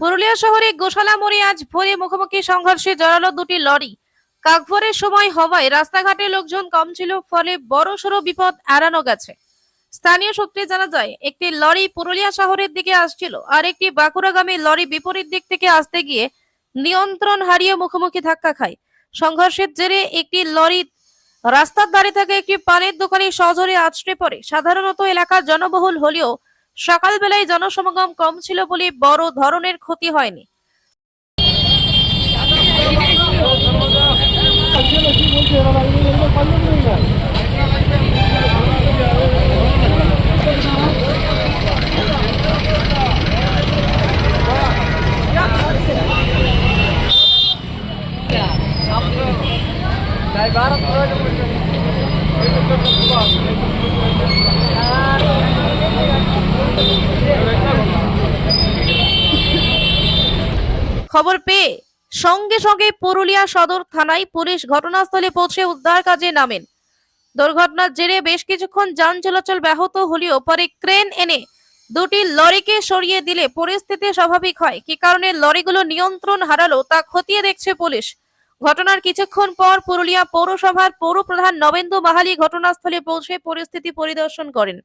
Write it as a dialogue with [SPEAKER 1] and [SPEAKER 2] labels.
[SPEAKER 1] পুরুলিয়া শহরে গোশালা মোড়ে আজ ভোরে মুখোমুখি সংঘর্ষে জড়ালো দুটি লরি। কাকভোরের সময় হওয়ায় রাস্তাঘাটে লোকজন কম ছিল, ফলে বড় সড়ো বিপদ এড়ানো গেছে। স্থানীয় সূত্রে জানা যায়, একটি লরি পুরুলিয়া শহরের দিকে আসছিল, আর একটি বাঁকুড়াগামী লরি বিপরীত দিক থেকে আসতে গিয়ে নিয়ন্ত্রণ হারিয়ে মুখোমুখি ধাক্কা খায়। সংঘর্ষের জেরে একটি লরি রাস্তার ধারে থাকা একটি পানের দোকানে সজোরে আছড়ে পড়ে। সাধারণত এলাকা জনবহুল হলেও সকালবেলায় জনসমাগম কম ছিল বলে বড় ধরনের ক্ষতি হয়নি। খবর পেয়ে সঙ্গে সঙ্গে পুরুলিয়া সদর থানায় পুলিশ ঘটনাস্থলে পৌঁছে উদ্ধার কাজে নামেন। দুর্ঘটনার জেরে বেশ কিছুক্ষণ যান চলাচল ব্যাহত হলেও পরে ক্রেন এনে দুটি লরিকে সরিয়ে দিলে পরিস্থিতি স্বাভাবিক হয়। কি কারণে লরিগুলো নিয়ন্ত্রণ হারালো তা খতিয়ে দেখছে পুলিশ। ঘটনার কিছুক্ষণ পর পুরুলিয়া পৌরসভার পৌর প্রধান নবেন্দু মাহালি ঘটনাস্থলে পৌঁছে পরিস্থিতি পরিদর্শন করেন।